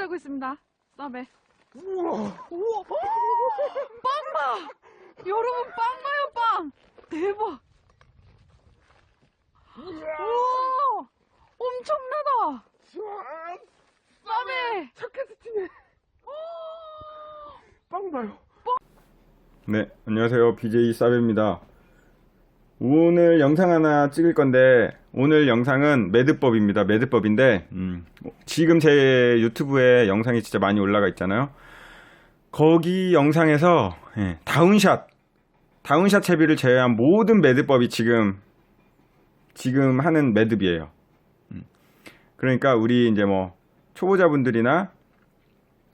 손질하고 있습니다. 섭에. 우와. 우와, 빵 봐! 여러분, 빵 봐요, 빵! 대박! 우와! 엄청나다! 섭에! 첫 캐스팅에 빵 봐요. 네, 안녕하세요. BJ 사베입니다. 오늘 영상 하나 찍을 건데, 오늘 영상은 매듭법입니다. 매듭법인데, 음, 지금 제 유튜브에 영상이 진짜 많이 올라가 있잖아요. 거기 영상에서, 예, 다운샷, 다운샷 채비를 제외한 모든 매듭법이 지금, 지금 하는 매듭이에요. 음, 그러니까 우리 이제 뭐, 초보자분들이나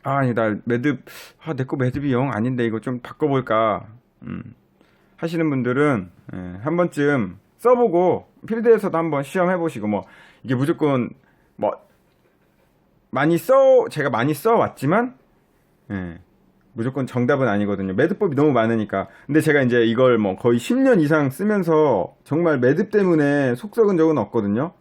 아, 나 매듭, 아, 내 거 매듭이 영 아닌데 이거 좀 바꿔볼까, 음, 하시는 분들은, 예, 한 번쯤 써보고, 필드에서도 한번 시험해보시고, 뭐, 이게 무조건, 뭐, 많이 써, 제가 많이 써왔지만, 예, 무조건 정답은 아니거든요. 매듭법이 너무 많으니까. 근데 제가 이제 이걸 뭐 거의 10년 이상 쓰면서 정말 매듭 때문에 속 썩은 적은 없거든요.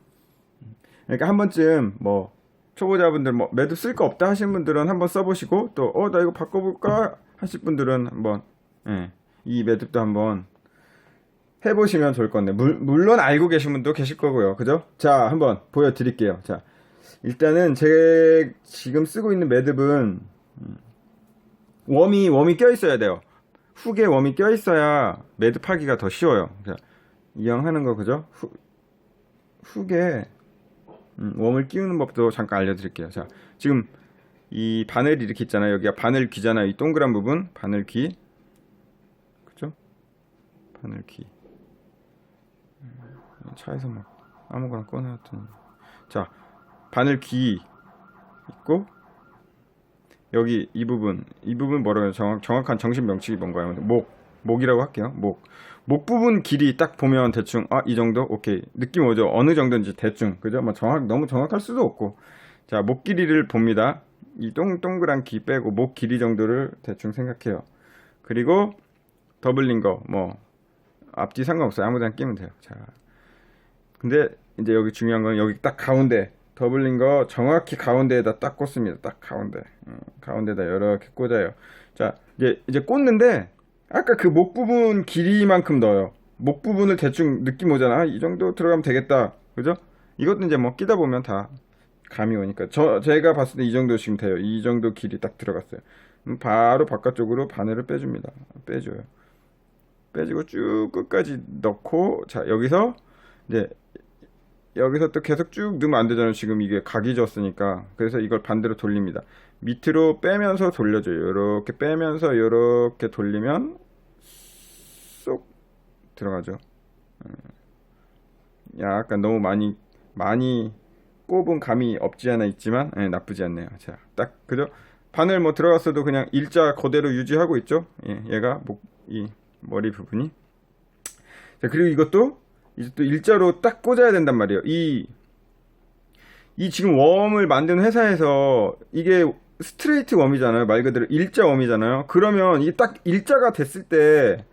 그러니까 한 번쯤 뭐, 초보자분들 뭐 매듭 쓸 거 없다 하시는 분들은 한번 써보시고 또 어 나 이거 바꿔볼까 하실 분들은 한번 예, 이 매듭도 한번 해보시면 좋을 건데 물, 물론 알고 계신 분도 계실 거고요 그죠 자 한번 보여드릴게요 자 일단은 제 지금 쓰고 있는 매듭은 음, 웜이 웜이 껴 있어야 돼요 훅에 웜이 껴 있어야 매듭 하기가 더 쉬워요 자 이왕 하는 거 그죠 후, 훅에 음, 웜을 끼우는 법도 잠깐 알려드릴게요. 자, 지금 이 바늘이 이렇게 있잖아요. 여기가 바늘 귀잖아요. 이 동그란 부분 바늘 귀, 그죠? 바늘 귀. 음, 차에서 막 아무거나 꺼내왔더니 자, 바늘 귀 있고 여기 이 부분. 이 부분 뭐라고 해요? 정확, 정확한 정식 명칭이 뭔가요? 목. 목이라고 할게요. 목. 목 부분 길이 딱 보면 대충 아 이 정도? 오케이. 느낌 오죠? 어느 정도인지 대충. 그죠? 뭐 정확 너무 정확할 수도 없고. 자 목 길이를 봅니다. 이 동, 동그란 귀 빼고 목 길이 정도를 대충 생각해요. 그리고 더블린 거 뭐. 앞뒤 상관없어요. 아무데나 끼면 돼요. 자 근데 이제 여기 중요한 건 여기 딱 가운데 더블린 거 정확히 가운데에다 딱 꽂습니다 딱 가운데 음, 가운데다 이렇게 꽂아요 자 이제 이제 꽂는데 아까 그 목 부분 길이만큼 넣어요. 목 부분을 대충 느낌 오잖아. 이 정도 들어가면 되겠다. 그죠? 이것도 이제 뭐 끼다 보면 다 감이 오니까. 저, 제가 봤을 때 이 정도씩은 돼요. 이 정도 길이 딱 들어갔어요. 바로 바깥쪽으로 바늘을 빼줍니다. 빼줘요. 빼주고 쭉 끝까지 넣고, 자, 여기서 이제 여기서 또 계속 쭉 넣으면 안 되잖아요. 지금 이게 각이 졌으니까. 그래서 이걸 반대로 돌립니다. 밑으로 빼면서 돌려줘요. 이렇게 빼면서 이렇게 돌리면 쏙 들어가죠. 음. 약간 너무 많이 많이 꼽은 감이 없지 않아 있지만 예, 나쁘지 않네요. 자, 딱 그죠? 바늘 뭐 들어갔어도 그냥 일자 그대로 유지하고 있죠. 예, 얘가 목 이 머리 부분이. 자, 그리고 이것도 이제 또 일자로 딱 꽂아야 된단 말이에요. 이, 이 지금 웜을 만든 회사에서 이게 스트레이트 웜이잖아요. 말 그대로 일자 웜이잖아요. 그러면 이게 딱 일자가 됐을 때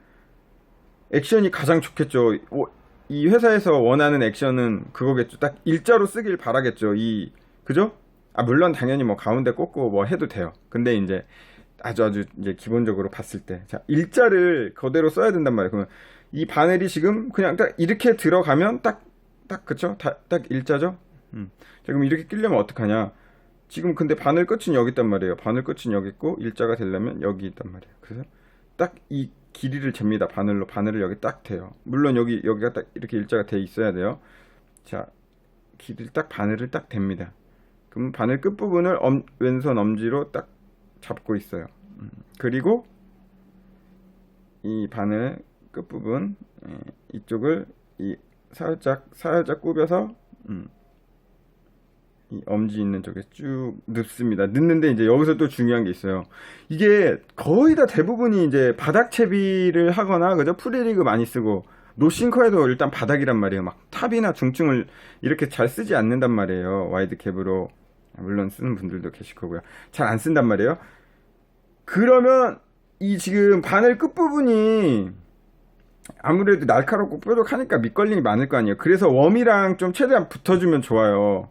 액션이 가장 좋겠죠. 오, 이 회사에서 원하는 액션은 그거겠죠. 딱 일자로 쓰길 바라겠죠. 이, 그죠? 아, 물론 당연히 뭐 가운데 꽂고 뭐 해도 돼요. 근데 이제 아주 아주 이제 기본적으로 봤을 때. 자, 일자를 그대로 써야 된단 말이에요. 그러면 이 바늘이 지금 그냥 딱 이렇게 들어가면 딱, 딱, 그쵸? 다, 딱 일자죠? 음. 자, 그럼 이렇게 끼려면 어떡하냐? 지금 근데 바늘 끝은 여기 있단 말이에요. 바늘 끝은 여기 있고, 일자가 되려면 여기 있단 말이에요. 그래서 딱 이 길이를 잽니다. 바늘로. 바늘을 여기 딱 대요. 물론 여기, 여기가 딱 이렇게 일자가 돼 있어야 돼요. 자, 길이를 딱 바늘을 딱 댑니다. 그럼 바늘 끝부분을 엄, 왼손 엄지로 딱 잡고 있어요. 음. 그리고 이 바늘 끝부분 예, 이쪽을 이 살짝 살짝 꾸며서 음, 이 엄지 있는 쪽에 쭉 넣습니다. 넣는데 이제 여기서 또 중요한 게 있어요. 이게 거의 다 대부분이 이제 바닥 채비를 하거나 그죠 프리리그 많이 쓰고 노싱커에도 일단 바닥이란 말이에요. 막 탑이나 중층을 이렇게 잘 쓰지 않는단 말이에요. 와이드 캡으로 물론 쓰는 분들도 계실 거고요. 잘 안 쓴단 말이에요. 그러면 이 지금 바늘 끝부분이 아무래도 날카롭고 뾰족하니까 밑걸림이 많을 거 아니에요. 그래서 웜이랑 좀 최대한 붙어주면 좋아요.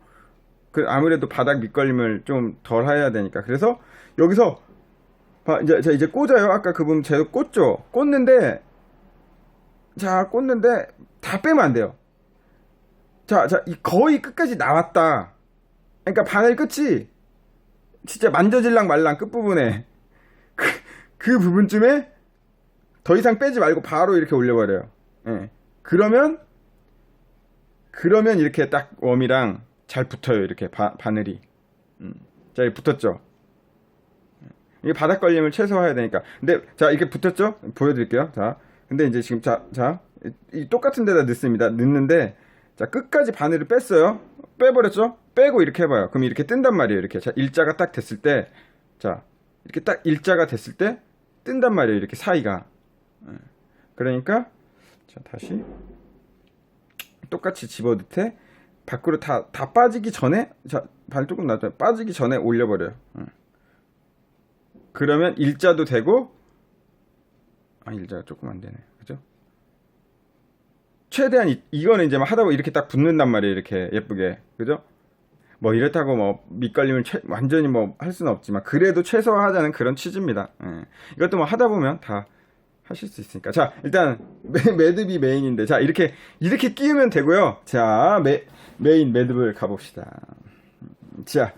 그 아무래도 바닥 밑걸림을 좀 덜 해야 되니까. 그래서 여기서 봐, 이제 자, 이제 꽂아요. 아까 그분 제가 꽂죠. 꽂는데 자 꽂는데 다 빼면 안 돼요. 자, 자, 이 거의 끝까지 나왔다. 그러니까 바늘 끝이 진짜 만져질랑 말랑 끝부분에 그, 그 부분쯤에 더 이상 빼지 말고 바로 이렇게 올려버려요. 예. 그러면 그러면 이렇게 딱 웜이랑 잘 붙어요. 이렇게 바, 바늘이. 음. 자, 이게 붙었죠. 이게 바닥 걸림을 최소화해야 되니까. 근데 자, 이렇게 붙었죠? 보여드릴게요. 자, 근데 이제 지금 자, 자, 이, 이 똑같은 데다 넣습니다. 넣는데 자, 끝까지 바늘을 뺐어요. 빼버렸죠? 빼고 이렇게 해봐요. 그럼 이렇게 뜬단 말이에요. 이렇게 자, 일자가 딱 됐을 때, 자, 이렇게 딱 일자가 됐을 때 뜬단 말이에요. 이렇게 사이가. 예. 그러니까 자, 다시 똑같이 집어 넣되 밖으로 다, 다 빠지기 전에 자, 발 조금 놔둬요. 빠지기 전에 올려버려요. 응. 그러면 일자도 되고 아 일자가 조금 안 되네. 그죠? 최대한 이, 이거는 이제 막 하다 보면 이렇게 딱 붙는단 말이에요. 이렇게 예쁘게. 그죠? 뭐 이렇다고 뭐 밑걸림을 최- 완전히 뭐 할 수는 없지만 그래도 최소화하자는 그런 취지입니다. 예. 이것도 뭐 하다 보면 다 하실 수 있으니까. 자, 일단 매, 매듭이 메인인데 자, 이렇게 이렇게 끼우면 되고요. 자, 매, 메인 매듭을 가 봅시다. 자,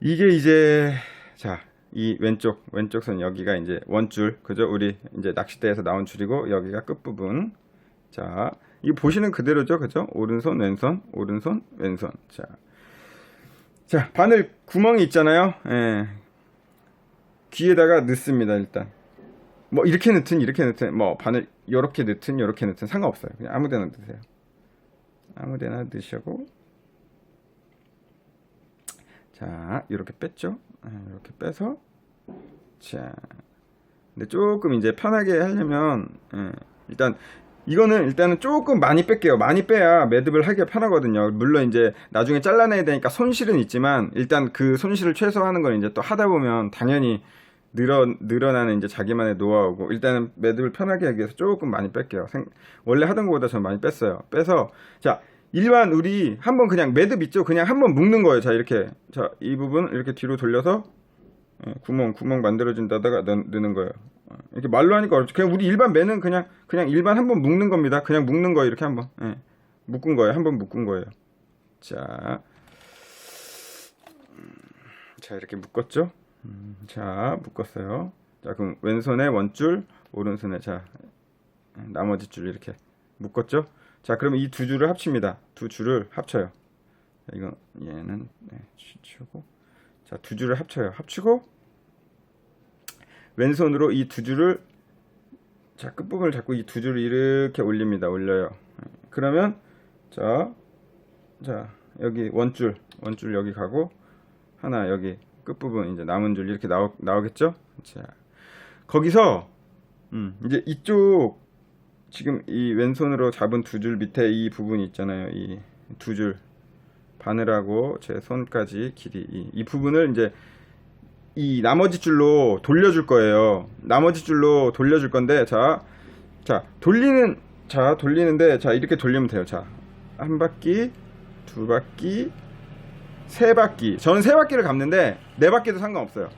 이게 이제 자, 이 왼쪽 왼쪽 선 여기가 이제 원줄. 그죠? 우리 이제 낚싯대에서 나온 줄이고 여기가 끝부분. 자, 이 보시는 그대로죠. 그죠? 오른손, 왼손, 오른손, 왼손. 자. 자, 바늘 구멍이 있잖아요. 예. 귀에다가 넣습니다, 일단. 뭐 이렇게 넣든 이렇게 넣든 뭐 바늘 요렇게 넣든 요렇게 넣든 상관없어요. 그냥 아무 데나 넣으세요. 아무 데나 넣으시고 자, 이렇게 뺐죠? 이렇게 빼서 자. 근데 조금 이제 편하게 하려면 예, 일단 이거는 일단은 조금 많이 뺄게요. 많이 빼야 매듭을 하기가 편하거든요. 물론 이제 나중에 잘라내야 되니까 손실은 있지만 일단 그 손실을 최소화하는 건 이제 또 하다 보면 당연히 늘어 늘어나는 이제 자기만의 노하우고 일단은 매듭을 편하게 하기 위해서 조금 많이 뺄게요. 생- 원래 하던 것보다 전 많이 뺐어요. 빼서 자 일반 우리 한번 그냥 매듭 있죠? 그냥 한번 묶는 거예요. 자 이렇게 자 이 부분 이렇게 뒤로 돌려서 예, 구멍 구멍 만들어준다다가 넣, 넣는 거예요. 어, 이렇게 말로 하니까 어렵죠. 그냥 우리 일반 매는 그냥 그냥 일반 한번 묶는 겁니다. 그냥 묶는 거예요. 이렇게 한번 예, 묶은 거예요. 한번 묶은 거예요. 자, 음, 자 이렇게 묶었죠. 음, 자 묶었어요. 자 그럼 왼손에 원줄, 오른손에 자 나머지 줄 이렇게 묶었죠. 자 그러면 이 두 줄을 합칩니다. 두 줄을 합쳐요. 자, 이거 얘는 네, 치우고 자 두 줄을 합쳐요. 합치고 왼손으로 이 두 줄을 자 끝부분을 잡고 이 두 줄을 이렇게 올립니다. 올려요. 그러면 자, 자 여기 원줄 원줄 여기 가고 하나 여기 끝부분 이제 남은 줄 이렇게 나오, 나오겠죠? 자 거기서 음, 이제 이쪽 지금 이 왼손으로 잡은 두 줄 밑에 이 부분이 있잖아요. 이 두 줄 바늘하고 제 손까지 길이 이, 이 부분을 이제 이 나머지 줄로 돌려줄 거예요. 나머지 줄로 돌려줄 건데 자, 자 돌리는 자 돌리는데 자 이렇게 돌리면 돼요. 자 한 바퀴, 두 바퀴, 세 바퀴. 저는 세 바퀴를 감는데 네 바퀴도 상관없어요.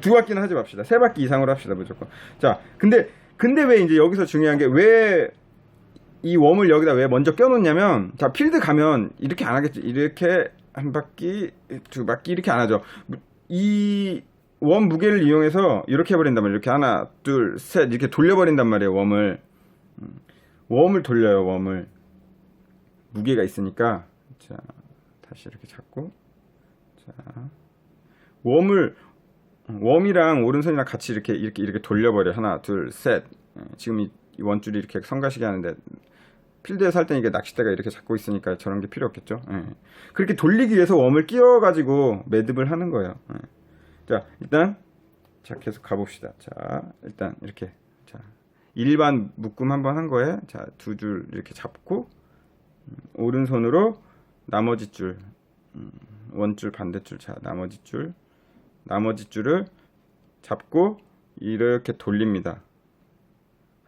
두 바퀴는 하지 맙시다. 세 바퀴 이상으로 합시다 무조건. 자 근데 근데 왜 이제 여기서 중요한 게 왜 이 웜을 여기다 왜 먼저 껴놓냐면 자 필드 가면 이렇게 안 하겠지. 이렇게 한 바퀴, 두 바퀴 이렇게 안 하죠. 이 웜 무게를 이용해서 이렇게 해버린단 말이에요. 이렇게 하나, 둘, 셋 이렇게 돌려버린단 말이에요. 웜을 음, 웜을 돌려요. 웜을 무게가 있으니까 자 다시 이렇게 잡고. 자 웜을 웜이랑 오른손이랑 같이 이렇게 이렇게 이렇게 돌려버려. 하나 둘셋. 지금 이, 이 원줄이 이렇게 성가시게 하는데 필드에서 할 때는 이게 낚싯대가 이렇게 잡고 있으니까 저런 게 필요 없겠죠? 예. 그렇게 돌리기 위해서 웜을 끼워 가지고 매듭을 하는 거예요. 예. 자 일단 자 계속 가봅시다. 자 일단 이렇게. 자 일반 묶음 한번 한 거에 자 두 줄 이렇게 잡고 음, 오른손으로 나머지 줄 음, 원줄 반대줄 자 나머지 줄 나머지 줄을 잡고 이렇게 돌립니다.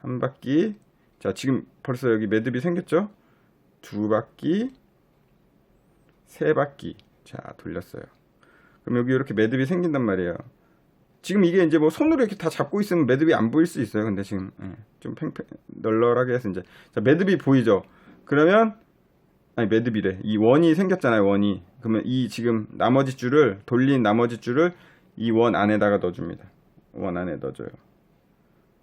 한 바퀴. 자, 지금 벌써 여기 매듭이 생겼죠? 두 바퀴, 세 바퀴. 자, 돌렸어요. 그럼 여기 이렇게 매듭이 생긴단 말이에요. 지금 이게 이제 뭐 손으로 이렇게 다 잡고 있으면 매듭이 안 보일 수 있어요. 근데 지금 예, 좀 팽팽 널널하게 해서 이제 자, 매듭이 보이죠. 그러면 아니 매듭이래. 이 원이 생겼잖아요. 원이. 그러면 이 지금 나머지 줄을 돌린 나머지 줄을 이 원 안에다가 넣어줍니다. 원 안에 넣어줘요.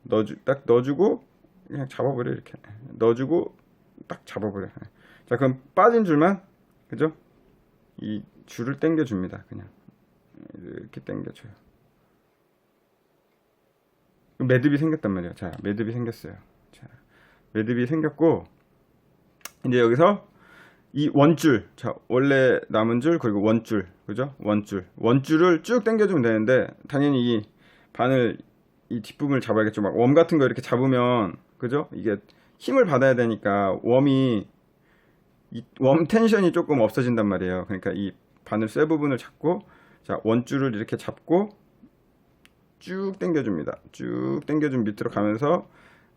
넣어주 딱 넣어주고 그냥 잡아버려 이렇게 넣어주고 딱 잡아버려. 자 그럼 빠진 줄만 그죠? 이 줄을 당겨줍니다. 그냥 이렇게 당겨줘요. 매듭이 생겼단 말이에요. 자, 매듭이 생겼어요. 자, 매듭이 생겼고 이제 여기서 이 원줄, 자 원래 남은 줄 그리고 원줄, 그죠? 원줄, 원줄을 쭉 당겨주면 되는데 당연히 이 바늘 이 뒷부분을 잡아야겠죠. 막 웜 같은 거 이렇게 잡으면 그죠? 이게 힘을 받아야 되니까 웜이 이웜 텐션이 조금 없어진단 말이에요. 그러니까 이 바늘 쇠 부분을 잡고 자 원줄을 이렇게 잡고 쭉 당겨줍니다. 쭉 당겨준 밑으로 가면서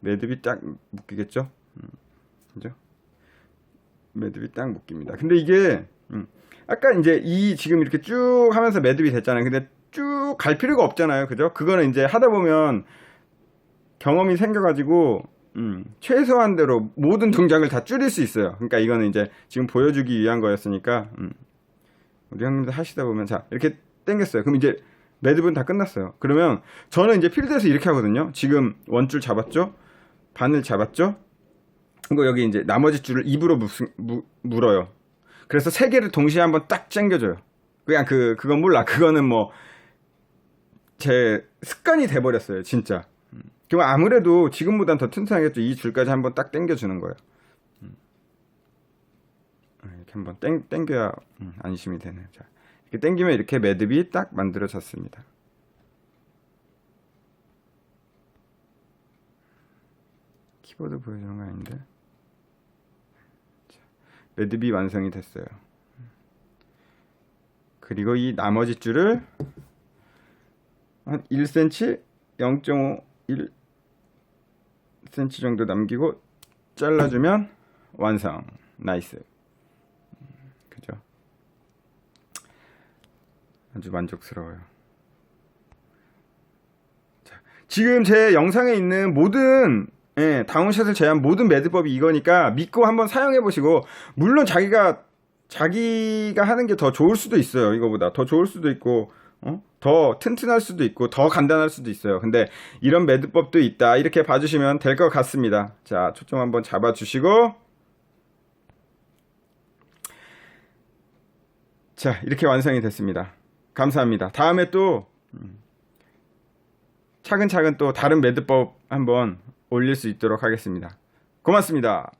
매듭이 딱 묶이겠죠? 음, 그죠? 매듭이 딱 묶입니다. 근데 이게 음, 아까 이제 이 지금 이렇게 쭉 하면서 매듭이 됐잖아요. 근데 쭉 갈 필요가 없잖아요. 그죠? 그거는 이제 하다 보면 경험이 생겨가지고 음, 최소한대로 모든 동작을 다 줄일 수 있어요. 그러니까 이거는 이제 지금 보여주기 위한 거였으니까 음, 우리 형님들 하시다 보면 자 이렇게 당겼어요. 그럼 이제 매듭은 다 끝났어요. 그러면 저는 이제 필드에서 이렇게 하거든요. 지금 원줄 잡았죠? 바늘 잡았죠? 그리고 여기 이제 나머지 줄을 입으로 무, 무, 물어요. 그래서 세 개를 동시에 한번 딱 당겨줘요. 그냥 그 그건 몰라. 그거는 뭐 제 습관이 돼버렸어요. 진짜. 음. 그럼 아무래도 지금보단 더 튼튼하겠죠. 이 줄까지 한번 딱 당겨주는 거예요. 음. 아, 이렇게 한번 땡, 당겨야 음, 안심이 되네요. 자, 이렇게 당기면 이렇게 매듭이 딱 만들어졌습니다. 키보드 보여주는 거 아닌데? 자, 매듭이 완성이 됐어요. 그리고 이 나머지 줄을 한 1cm, 0.5, 1cm 정도 남기고 잘라주면 완성. 나이스. 음, 그죠? 아주 만족스러워요. 자, 지금 제 영상에 있는 모든 예, 다운샷을 제한 모든 매듭법이 이거니까 믿고 한번 사용해 보시고 물론 자기가 자기가 하는 게 더 좋을 수도 있어요. 이거보다 더 좋을 수도 있고 어? 더 튼튼할 수도 있고 더 간단할 수도 있어요. 근데 이런 매듭법도 있다. 이렇게 봐주시면 될 것 같습니다. 자, 초점 한번 잡아주시고 자, 이렇게 완성이 됐습니다. 감사합니다. 다음에 또 음, 차근차근 또 다른 매듭법 한번 올릴 수 있도록 하겠습니다. 고맙습니다.